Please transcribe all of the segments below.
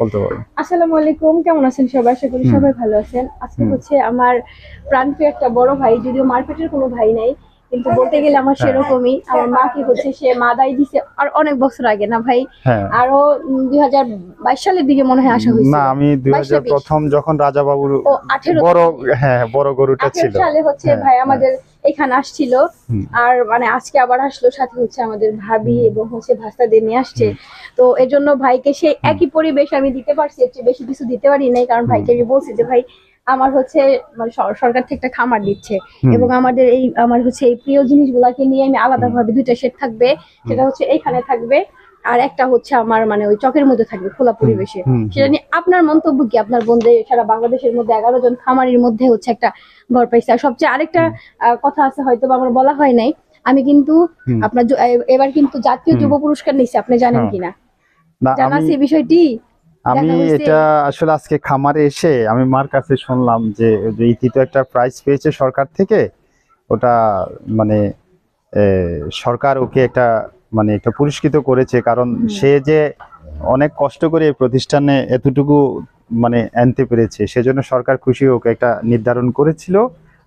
বলতে পারো। আসসালামু আলাইকুম কেমন আছেন সবাই? আশা করি সবাই ভালো আছেন। আজকে হচ্ছে আমার প্রাণপ্রিয় একটা বড় ভাই যদিও মারপেটের কোনো ভাই নাই কিন্তু বলতে গেলে আমার হ্যাঁ। সেরকমই। আমার মা কি হচ্ছে সে মাদাই দিছে আর অনেক বছর আগে না ভাই? হ্যাঁ। আরও দুই হাজার বাইশ সালের দিকে মনে হয় আসা হয়েছে না আমি দুই হাজার বিশ প্রথম যখন রাজা বাবুর আঠেরো বড় হ্যাঁ বড় গরুটা ছিল। সালে হচ্ছে হ্যাঁ, ভাই আমাদের এখানে আসছিল। আর মানে আজকে আবার আসলো সাথে হচ্ছে আমাদের ভাবি এবং হচ্ছে ভাস্তাদের নিয়ে আসছে। তো এর জন্য ভাইকে সেই একই পরিবেশ আমি দিতে পারছি এর চেয়ে বেশি কিছু দিতে পারি নাই। কারণ ভাইকে আমি বলছি যে ভাই আমার হচ্ছে মানে সরকার থেকে একটা খামার দিচ্ছে এবং আমাদের এই আমার হচ্ছে এই প্রিয় জিনিসগুলাকে নিয়ে আমি আলাদা ভাবে দুইটা সেট থাকবে। সেটা হচ্ছে এইখানে থাকবে। আর একটা হচ্ছে আমার মানে ওই চকের মধ্যে থাকবে খোলা পরিবেশে। সেটা নিয়ে আপনার মন্তব্য কি? আপনার বন্ধু সারা বাংলাদেশের মধ্যে এগারো জন খামারির মধ্যে হচ্ছে একটা ঘর পাইছে। আর সবচেয়ে আরেকটা কথা আছে হয়তো আমার বলা হয় নাই। আমি কিন্তু আপনার এবার কিন্তু জাতীয় যুব পুরস্কার নিচ্ছে আপনি জানেন হ্যাঁ। কিনা? জানা এই বিষয়টি? আমি এটা আসলে আজকে খামারে এসে আমি মার কাছে শুনলাম যে ইতি তো একটা প্রাইজ পেয়েছে সরকার থেকে। ওটা মানে সরকার ওকে একটা মানে একটা পুরস্কৃত করেছে কারণ সে যে অনেক কষ্ট করে এই প্রতিষ্ঠানে এতটুকু মানে আনতে পেরেছে সেজন্য সরকার খুশি ওকে একটা নির্ধারণ করেছিল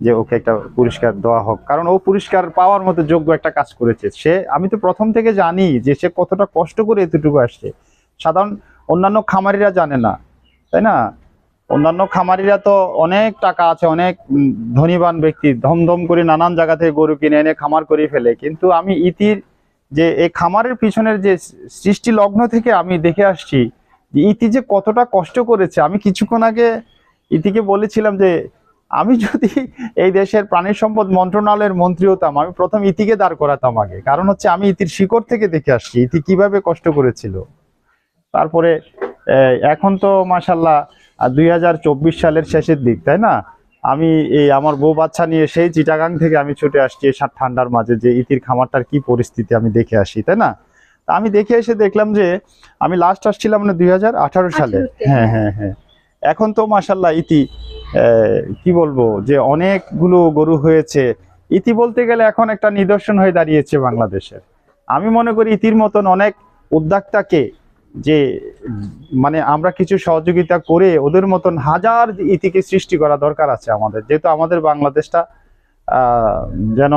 যে ওকে একটা পুরস্কার দেওয়া হোক। কারণ ও পুরস্কার পাওয়ার মতো যোগ্য একটা কাজ করেছে। সে আমি তো প্রথম থেকে জানি যে সে কতটা কষ্ট করে এতটুকু আসছে। সাধারণ অন্যান্য খামারিরা জানে না তাই না? অন্যান্য খামারিরা তো অনেক টাকা আছে অনেক ধনীবান ব্যক্তি ধমধম করে নানান জায়গা থেকে গরু কিনে এনে খামার করে ফেলে। কিন্তু আমি ইতির যে এই খামারের পিছনের যে সৃষ্টি লগ্ন থেকে আমি দেখে আসছি যে ইতি যে কতটা কষ্ট করেছে। আমি কিছুক্ষণ আগে ইতিকে বলেছিলাম যে, আমি যদি এই দেশের প্রাণী সম্পদ মন্ত্রণালয়ের মন্ত্রী হতাম, আমি প্রথম ইতিকে দাঁড় করাতাম আগে। কারণ হচ্ছে আমি ইতির শিকড় থেকে দেখে আসছি ইতি কীভাবে কষ্ট করেছিল। তারপরে এখন তো মাসাল্লাহ দুই হাজার চব্বিশ সালের শেষের দিক, তাই না? আমি এই আমার বউ বাচ্চা নিয়ে সেই চিটাগাং থেকে আমি ছুটে আসছি এই সাত ঠান্ডার মাঝে যে ইতির খামারটার কি পরিস্থিতি আমি দেখে আসি তাই না? আমি দেখে এসে দেখলাম যে আমি লাস্ট আসছিলাম মানে দুই হাজার আঠারো সালে। হ্যাঁ হ্যাঁ হ্যাঁ। এখন তো মাসাল্লাহ ইতি কি বলব যে অনেকগুলো গরু হয়েছে। ইতি বলতে গেলে এখন একটা নিদর্শন হয়ে দাঁড়িয়েছে বাংলাদেশের। আমি মনে করি ইতির মতন অনেক উদ্যোক্তাকে যে মানে আমরা কিছু সহযোগিতা করে ওদের মতন হাজার ইতিকে সৃষ্টি করা দরকার আছে আমাদের। যেহেতু আমাদের বাংলাদেশটা যেন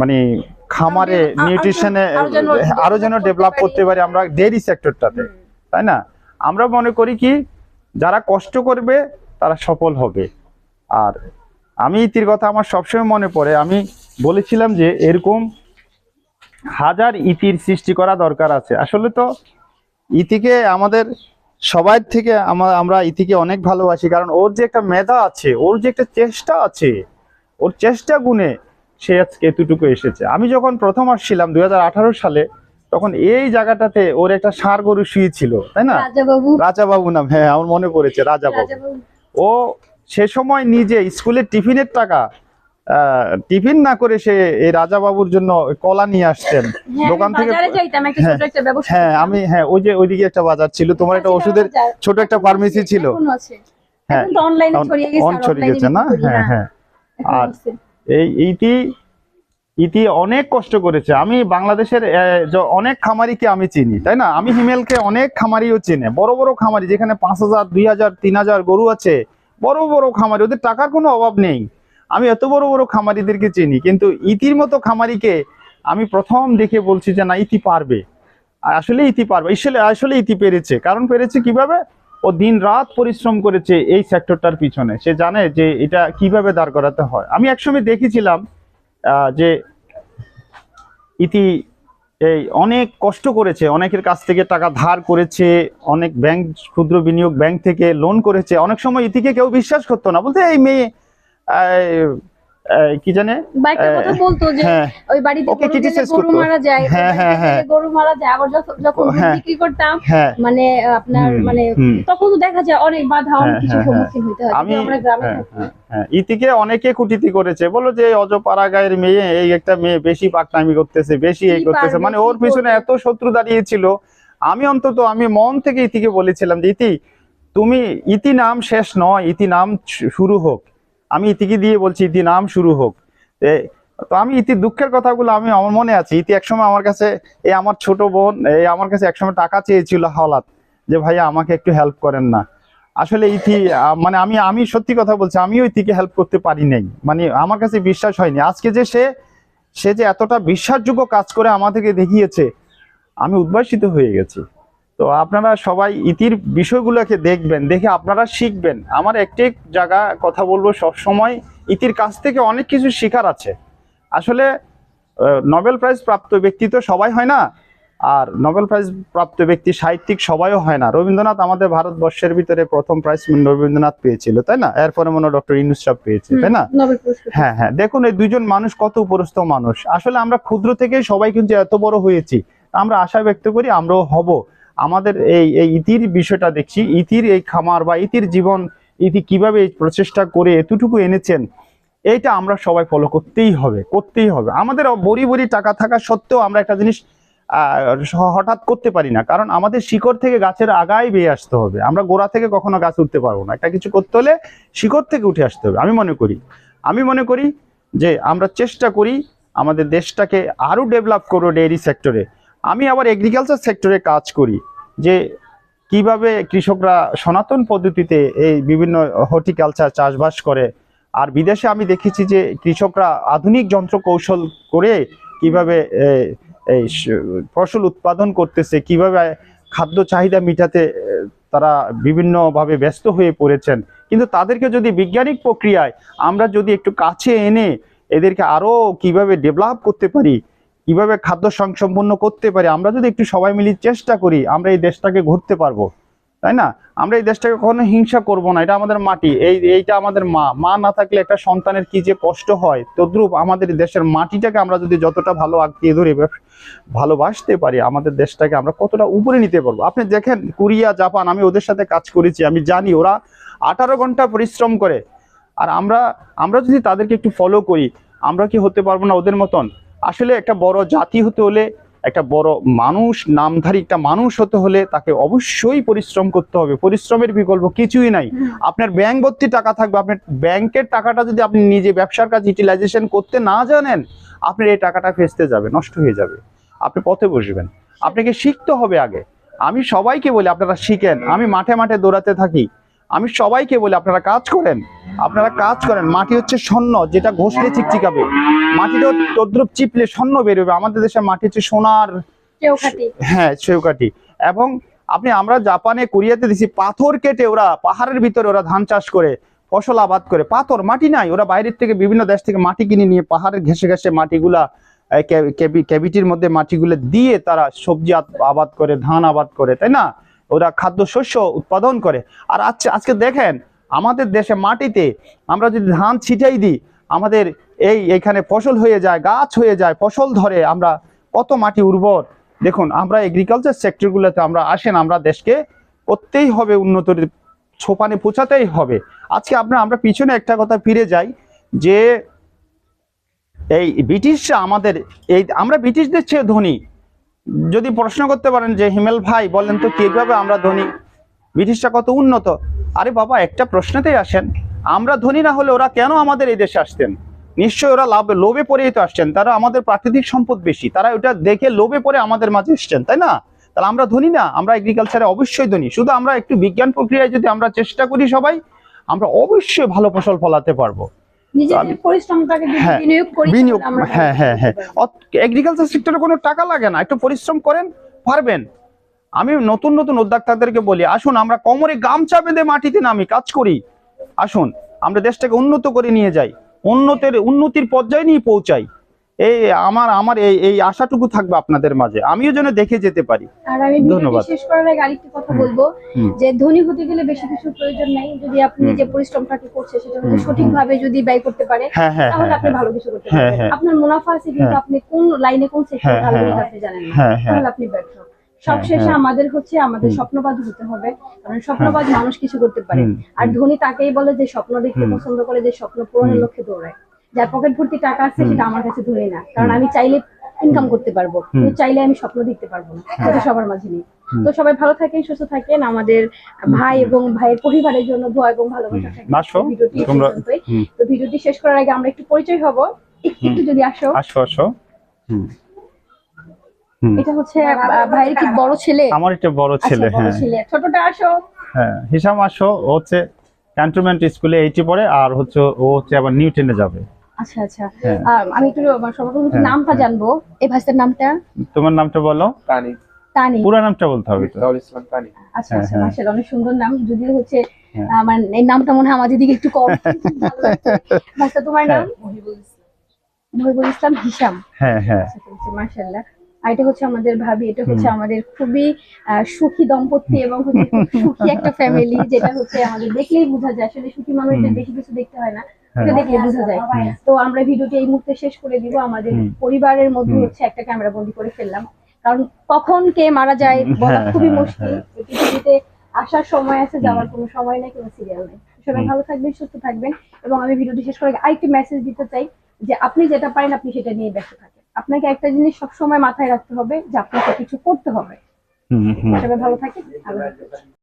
মানে খামারে নিউট্রিশনে আরও যেন ডেভেলপ করতে করতে পারি আমরা ডেয়ারি সেক্টরটাতে তাই না? আমরা মনে করি কি যারা কষ্ট করবে তারা সফল হবে। আর আমি ইতির কথা আমার সবসময় মনে পড়ে আমি বলেছিলাম যে এরকম হাজার ইতির সৃষ্টি করা দরকার আছে। আসলে তো ইতিকে আমাদের সবার থেকে আমরা ইতিকে অনেক ভালোবাসি কারণ ওর যে একটা মেধা আছে ওর যে একটা চেষ্টা আছে ওর চেষ্টা গুণে সে আজকে এতটুকু এসেছে। আমি যখন প্রথম আসছিলাম দুই হাজার আঠারো সালে তখন এই জায়গাটাতে ওর একটা ষাঁড় গরু শুয়েছিল তাই না? রাজা বাবু নাম হ্যাঁ আমার মনে পড়েছে রাজা বাবু ও সে সময় নিজে স্কুলের টিফিনের টাকা টিফিন না করে সে এই রাজা বাবুর জন্য কলা নিয়ে আসতেন। হ্যাঁ, দোকান আমি থেকে হ্যাঁ, হ্যাঁ আমি হ্যাঁ ওই যে ওইদিকে একটা বাজার ছিল তোমার একটা ওষুধের ছোট একটা ফার্মেসি ছিল। হ্যাঁ, ছড়িয়ে গেছে না? হ্যাঁ হ্যাঁ। আর- এই ইতি ইতি অনেক কষ্ট করেছে। আমি বাংলাদেশের অনেক খামারিকে আমি চিনি তাই না? আমি হিমেলকে অনেক খামারিও চিনে। বড় বড় খামারি যেখানে পাঁচ হাজার দুই হাজার তিন হাজার গরু আছে বড় বড় খামারি ওদের টাকার কোনো অভাব নেই। আমি এত বড় বড় খামারিদেরকে চিনি, কিন্তু ইতির মতো খামারিকে আমি প্রথম দেখে বলছি যে না, ইতি পারবে। আসলে ইতি পারবে, আসলে আসলে ইতি পেরেছে। কারণ পেরেছে কীভাবে? ও দিন রাত পরিশ্রম করেছে এই সেক্টরটার পিছনে। সে জানে যে এটা কীভাবে দাঁড় করাতে হয়। আমি একসময় দেখেছিলাম যে ইতি এই অনেক কষ্ট করেছে, অনেকের কাছ থেকে টাকা ধার করেছে, অনেক ব্যাংক, ক্ষুদ্র বিনিয়োগ ব্যাংক থেকে লোন করেছে। অনেক সময় ইতিকে কেউ বিশ্বাস করতো না, বলতে, এই মেয়ে কি জানে? কথা বলতো যে ওই বাড়িতে গরু গেলে criticize গরু করতো। মারা যায় ওই বাড়িতে। গেলে গরু মারা যায় আবার যখন- যখন দুধ। বিক্রি করতাম মানে আপনার মানে তখন তো দেখা যায় অনেক বাধা অনেক কিছু সম্মুখীন হতে হয় আমি আমরা গ্রামে থাকি। ইতিকে অনেকে কুটিতি করেছে। বলো যে অজপাড়া গায়ের মেয়ে এই একটা মেয়ে বেশি পাকনামি করতেছে বেশি এই করতেছে। মানে ওর পিছনে এত শত্রু দাঁড়িয়েছিল আমি অন্তত আমি মন থেকে ইতিকে বলেছিলাম যে ইতি তুমি ইতি নাম শেষ নয় ইতি নাম শুরু হোক। আমি ইতিকে দিয়ে বলছি, ইতি নাম শুরু হোক। তো আমি ইতি দুঃখের কথাগুলো, আমি আমার মনে আছে, ইতি একসময় আমার কাছে এই আমার ছোট বোন এই আমার কাছে একসময় টাকা চেয়েছিল হাওলাত, যে ভাইয়া আমাকে একটু হেল্প করেন না। আসলে ইতি মানে আমি আমি সত্যি কথা বলছি, আমিও ইতিকে হেল্প করতে পারি নাই। মানে আমার কাছে বিশ্বাস হয়নি। আজকে যে সে সে যে এতটা বিশ্বাসযোগ্য কাজ করে আমাদেরকে দেখিয়েছে, আমি উদ্ভাসিত হয়ে গেছি। তো আপনারা সবাই ইতির বিষয়গুলোকে দেখবেন দেখে আপনারা শিখবেন। আমার একটি জায়গা কথা বলব সব সময় ইতির কাছ থেকে অনেক কিছু শেখার আছে। আসলে নোবেল প্রাইজ প্রাপ্ত ব্যক্তি তো সবাই হয় না আর নোবেল প্রাইজ প্রাপ্ত ব্যক্তি সাহিত্যিক সবাইও হয় না। রবীন্দ্রনাথ আমাদের ভারতবর্ষের ভিতরে প্রথম প্রাইজ রবীন্দ্রনাথ পেয়েছিল তাই না? এরপরে মনে ডক্টর ইনুস সাহেব পেয়েছে তাই না? হ্যাঁ হ্যাঁ দেখুন এই দুজন মানুষ কত উপরস্থ মানুষ। আসলে আমরা ক্ষুদ্র থেকে সবাই কিন্তু এত বড় হয়েছি আমরা আশা ব্যক্ত করি আমরাও হব। আমাদের এই এই ইতির বিষয়টা দেখছি। ইতির এই খামার বা ইতির জীবন, ইতি কীভাবে এই প্রচেষ্টা করে এতটুকু এনেছেন, এইটা আমরা সবাই ফলো করতেই হবে করতেই হবে। আমাদের বড়ি বড়ি টাকা থাকা সত্ত্বেও আমরা একটা জিনিস হঠাৎ করতে পারি না। কারণ আমাদের শিকড় থেকে গাছের আগায় বেয়ে আসতে হবে। আমরা গোড়া থেকে কখনো গাছ উঠতে পারব না। একটা কিছু করতে হলে শিকড় থেকে উঠে আসতে হবে। আমি মনে করি, আমি মনে করি যে আমরা চেষ্টা করি আমাদের দেশটাকে আরও ডেভেলপ করব ডেয়ারি সেক্টরে আমি আবার এগ্রিকালচার সেক্টরে কাজ করি, যে কীভাবে কৃষকরা সনাতন পদ্ধতিতে এই বিভিন্ন হর্টিকালচার চাষবাস করে। আর বিদেশে আমি দেখেছি যে কৃষকরা আধুনিক যন্ত্র কৌশল করে কীভাবে এই ফসল উৎপাদন করতেছে, কীভাবে খাদ্য চাহিদা মিটাতে তারা বিভিন্নভাবে ব্যস্ত হয়ে পড়েছেন। কিন্তু তাদেরকে যদি বৈজ্ঞানিক প্রক্রিয়ায় আমরা যদি একটু কাছে এনে এদেরকে আরও কীভাবে ডেভেলপ করতে পারি কীভাবে খাদ্য সংসম্পন্ন করতে পারি? আমরা যদি একটু সবাই মিলে চেষ্টা করি, আমরা এই দেশটাকে ঘুরতে পারব। তাই না? আমরা এই দেশটাকে কখনো হিংসা করব না, এটা আমাদের মাটি। এই, এইটা আমাদের মা। মা না থাকলে একটা সন্তানের কি যে কষ্ট হয়? তদ্রুপ আমাদের দেশের মাটিটাকে আমরা যদি যতটা ভালো আঁকিয়ে ধরে ভালোবাসতে পারি, আমাদের দেশটাকে আমরা কতটা উপরে নিতে পারব? আপনি দেখেন, কোরিয়া, জাপান, আমি ওদের সাথে কাজ করেছি, আমি জানি ওরা আঠারো ঘণ্টা পরিশ্রম করে। আর আমরা আমরা যদি তাদেরকে একটু ফলো করি, আমরা কি হতে পারব না ওদের মতন? আসলে একটা বড় জাতি হতে হলে একটা বড় মানুষ নামধারী একটা মানুষ হতে হলে তাকে অবশ্যই পরিশ্রম করতে হবে। পরিশ্রমের বিকল্প কিছুই নাই। আপনার ব্যাংক ভর্তি টাকা থাকবে আপনার ব্যাংকের টাকাটা যদি আপনি নিজে ব্যবসার কাজ ইউটিলাইজেশন করতে না জানেন আপনার এই টাকাটা ফেসতে যাবে নষ্ট হয়ে যাবে। আপনি পথে বসবেন। আপনাকে শিখতে হবে আগে। আমি সবাইকে বলি আপনারা শিখেন। আমি মাঠে মাঠে দৌড়াতে থাকি। আমি সবাইকে বলি আপনারা কাজ করেন। আপনারা কাজ করেন মাটি হচ্ছে স্বর্ণ যেটা ঘষলে চিকচিকাবে। মাটিটা তদ্রুপ চিপলে স্বর্ণ বেরোবে। আমাদের দেশে মাটি হচ্ছে সোনার হ্যাঁ সেউকাঠি এবং আপনি আমরা জাপানে কোরিয়াতে দিছি পাথর কেটে ওরা পাহাড়ের ভিতরে ওরা ধান চাষ করে ফসল আবাদ করে। পাথর মাটি নাই। ওরা বাইরের থেকে বিভিন্ন দেশ থেকে মাটি কিনে নিয়ে পাহাড়ের ঘেসে ঘেসে মাটিগুলা ক্যাভিটির মধ্যে মাটিগুলো দিয়ে তারা সবজি আবাদ করে ধান আবাদ করে তাই না? ওরা খাদ্য শস্য উৎপাদন করে। আর আজকে আজকে দেখেন আমাদের দেশে মাটিতে আমরা যদি ধান ছিটাই দিই, আমাদের এই এখানে ফসল হয়ে যায়, গাছ হয়ে যায়, ফসল ধরে আমরা কত মাটি উর্বর। দেখুন, আমরা এগ্রিকালচার সেক্টরগুলোতে আমরা আসেন, আমরা দেশকে করতেই হবে, উন্নতির ছোপানে পৌঁছাতেই হবে। আজকে আপনার, আমরা পিছনে একটা কথা ফিরে যাই, যে এই ব্রিটিশরা আমাদের, এই আমরা ব্রিটিশদের চেয়ে ধনী। যদি প্রশ্ন করতে পারেন যে, হিমেল ভাই বলেন তো, কীভাবে আমরা ধনী? ব্রিটিশরা কত উন্নত। আরে বাবা একটা প্রশ্নতেই আসেন। আমরা ধনী না হলে ওরা কেন আমাদের এই দেশে আসতেন? নিশ্চয়ই ওরা লাভ লোভে পড়েই তো আসছেন। তারা আমাদের প্রাকৃতিক সম্পদ বেশি। তারা ওটা দেখে লোভে পড়ে আমাদের মাঝে এসছেন তাই না? তাহলে আমরা ধনী না? আমরা এগ্রিকালচারে অবশ্যই ধনী। শুধু আমরা একটু বিজ্ঞান প্রক্রিয়ায় যদি আমরা চেষ্টা করি সবাই আমরা অবশ্যই ভালো ফসল ফলাতে পারব। হ্যাঁ, বিনিয়োগ হ্যাঁ হ্যাঁ হ্যাঁ। এগ্রিকালচার সেক্টরে কোনো টাকা লাগে না। একটু পরিশ্রম করেন পারবেন। আমি নতুন নতুন উদ্যোক্তাদেরকে বলি আসুন আমরা কোমরে গামছা বেঁধে মাটিতে নামি কাজ করি। আসুন আমরা দেশটাকে উন্নত করে নিয়ে যাই উন্নতের উন্নতির পর্যায়ে নিয়ে পৌঁছাই। এই আমার আমার এই এই আশাটুকু থাকবে আপনাদের মাঝে। আমিও যেন দেখে যেতে পারি। আর আমি ধন্যবাদ। শেষ করার আগে আরেকটি কথা বলব যে ধনী হতে গেলে বেশি কিছু প্রয়োজন নাই। যদি আপনি যে পরিশ্রমটাকে করছে সেটা সঠিকভাবে যদি ব্যয় করতে পারে হ্যাঁ হ্যাঁ তাহলে হ্যাঁ আপনি ভালো কিছু করতে পারবেন। আপনার মুনাফা আছে কিন্তু। আপনি কোন লাইনে কোন সেক্টরে ভালো। জানেন না। তাহলে আপনি ব্যর্থ। সবশেষে হ্যাঁ। আমাদের হচ্ছে আমাদের। স্বপ্নবাদ হতে হবে। কারণ স্বপ্নবাদ মানুষ কিছু করতে পারে। আর ধনী তাকেই বলে যে স্বপ্ন দেখতে পছন্দ করে যে স্বপ্ন পূরণের লক্ষ্যে দৌড়ায়। যার পকেট ভর্তি টাকা আছে সেটা আমার কাছে ধনী না। কারণ আমি চাইলে ইনকাম করতে পারব। কিন্তু চাইলে আমি স্বপ্ন দেখতে পারব না। সেটা সবার মাঝে নেই। তো সবাই ভালো থাকেন সুস্থ থাকেন। আমাদের ভাই এবং ভাইয়ের পরিবারের জন্য দোয়া এবং ভালোবাসা। থাকবে। ভিডিওটি। তো ভিডিওটি শেষ করার আগে আমরা একটু পরিচয় হব। একটু যদি আসো। আসো আসো। হুম। এটা হচ্ছে ভাইয়ের কি বড় ছেলে? আমার একটা বড় আচ্ছা, ছেলে হ্যাঁ। ছোটটা আসো। হ্যাঁ হিসাম আসো ও হচ্ছে ক্যান্টনমেন্ট স্কুলে এইটি পড়ে আর হচ্ছে ও হচ্ছে আবার নিউটনে যাবে। আচ্ছা আচ্ছা। হ্যাঁ। আমি একটু সর্বপ্রথম হ্যাঁ, নামটা হ্যাঁ। জানব। এই ভাইস্তার নামটা? তোমার নামটা বলো? তানি। তানি। পুরো নামটা বলতে হবে তো। ইসলাম তানি। আচ্ছা আচ্ছা। মাশাআল্লাহ অনেক সুন্দর নাম। যদিও হচ্ছে। আমার এই নামটা মনে হয় আমাদের দিকে একটু কম। ভালো লাগছে। তোমার নাম? মহিবুল ইসলাম। হিসাম। হ্যাঁ হ্যাঁ। মার্শাল্লাহ আর এটা হচ্ছে আমাদের ভাবি এটা হচ্ছে আমাদের খুবই আহ, সুখী দম্পতি এবং হচ্ছে সুখী একটা ফ্যামিলি যেটা হচ্ছে আমাদের দেখলেই বোঝা যায়। আসলে সুখী মানুষদের বেশি কিছু দেখতে হয় না এটা দেখলে বোঝা যায়। তো আমরা ভিডিওটি এই মুহূর্তে শেষ করে দিব। আমাদের পরিবারের মধ্যে হচ্ছে একটা ক্যামেরা বন্দি করে ফেললাম। কারণ কখন কে মারা যায় বলা হ্যাঁ, খুবই হ্যাঁ, মুশকিল। পৃথিবীতে আসার সময় আছে যাওয়ার কোনো সময় নেই কোনো সিরিয়াল নেই। সবাই ভালো থাকবেন সুস্থ থাকবেন এবং আমি ভিডিওটি শেষ করে আরেকটি মেসেজ দিতে চাই যে আপনি যেটা পারেন আপনি সেটা নিয়ে ব্যস্ত থাকেন। আপনাকে একটা জিনিস সবসময় মাথায় রাখতে হবে যে আপনাকে কিছু করতে হবে সবাই ভালো থাকেন।